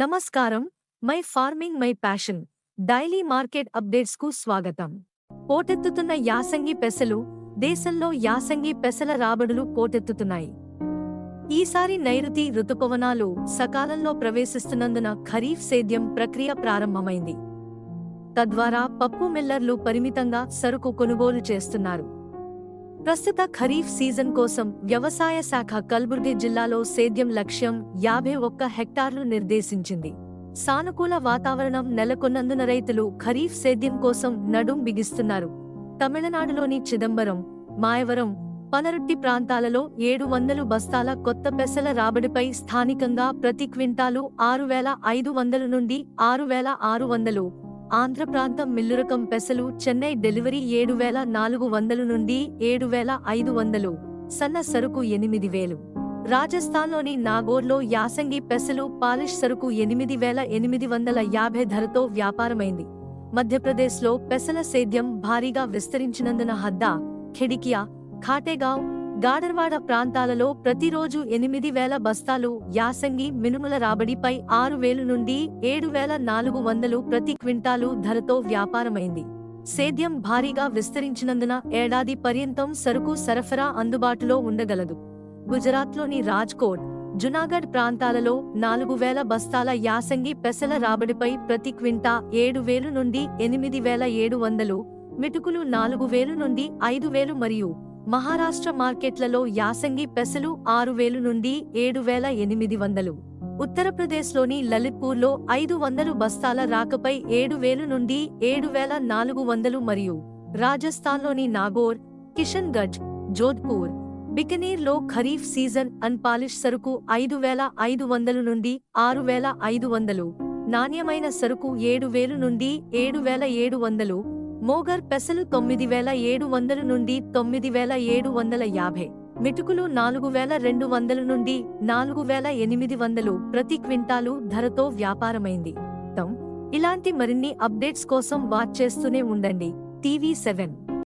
నమస్కారం. My farming my passion. Daily market అప్డేట్స్కు స్వాగతం. పోటెత్తుతున్న యాసంగి పెసలు దేశంలో యాసంగి పెసల రాబడులు పోటెత్తుతున్నాయి. ఈసారి నైరుతి రుతుపవనాలు సకాలంలో ప్రవేశిస్తున్నందున ఖరీఫ్ సేద్యం ప్రక్రియ ప్రారంభమైంది. తద్వారా పప్పు మిల్లర్లు పరిమితంగా సరుకు కొనుగోలు చేస్తున్నారు. ప్రస్తుత ఖరీఫ్ సీజన్ కోసం వ్యవసాయ శాఖ కల్బుర్గి జిల్లాలో సేద్యం లక్ష్యం యాభై ఒక్క హెక్టార్లు నిర్దేశించింది. సానుకూల వాతావరణం నెలకొన్నందున రైతులు ఖరీఫ్ సేద్యం కోసం నడుం బిగిస్తున్నారు. తమిళనాడులోని చిదంబరం మాయవరం పనరుట్టి ప్రాంతాలలో ఏడు వందలు బస్తాల కొత్త పెసల రాబడిపై స్థానికంగా ప్రతి క్వింటాలు ఆరు వేల ఐదు వందల నుండి ఆరు వేల ఆరు వందలు ఆంధ్ర ప్రాంతం మిల్లురకం పెసలు చెన్నై డెలివరీ ఏడు వేల నాలుగు వందలు నుండి ఏడు వేల ఐదు వందలు. సన్న సరుకు ఎనిమిది వేలు. రాజస్థాన్లోని నాగోర్లో యాసంగి పెసలు పాలిష్ సరుకు ఎనిమిది వేల ఎనిమిది వందల యాభై ధరతో వ్యాపారమైంది. మధ్యప్రదేశ్లో పెసల సేద్యం భారీగా విస్తరించినందున హద్దా ఖెడికియా ఖాటేగావ్ గాడర్వాడ ప్రాంతాలలో ప్రతిరోజు ఎనిమిది వేల బస్తాలు యాసంగి మినుముల రాబడిపై ఆరు వేలు నుండి ఏడు వేల నాలుగు వందలు ప్రతి క్వింటాలు ధరతో వ్యాపారమైంది. సేద్యం భారీగా విస్తరించినందున ఏడాది పర్యంతం సరుకు సరఫరా అందుబాటులో ఉండగలదు. గుజరాత్లోని రాజ్కోట్ జునాగఢ్ ప్రాంతాలలో నాలుగు వేల బస్తాల యాసంగి పెసల రాబడిపై ప్రతి క్వింటా ఏడు వేలు నుండి ఎనిమిది వేల ఏడు వందలు మిటుకులు నాలుగు వేలు నుండి ఐదు వేలు మరియు మహారాష్ట్ర మార్కెట్లలో యాసంగి పెసలు ఆరు వేలు నుండి ఏడు వేల ఎనిమిది వందలు. ఉత్తరప్రదేశ్లోని లలిత్పూర్లో ఐదు వందలు బస్తాల రాకపై ఏడు వేలు నుండి ఏడు వేల నాలుగు వందలు మరియు రాజస్థాన్లోని నాగోర్ కిషన్గఢ్ జోధ్పూర్ బికనీర్లో ఖరీఫ్ సీజన్ అన్పాలిష్ సరుకు ఐదు వేల ఐదు వందలు నుండి ఆరు వేల ఐదు వందలు. నాణ్యమైన సరుకు ఏడు వేలు నుండి ఏడు వేల ఏడు వందలు. మోగర్ పెసలు తొమ్మిది వేల ఏడు వందల నుండి తొమ్మిది వేల ఏడు వందల యాభై. మిటుకులు నాలుగు వేల రెండు వందల నుండి నాలుగు వేల ఎనిమిది వందలు ప్రతి క్వింటాలు ధరతో వ్యాపారమైంది. ఇలాంటి మరిన్ని అప్డేట్స్ కోసం వాచ్ చేస్తూనే ఉండండి. TV seven.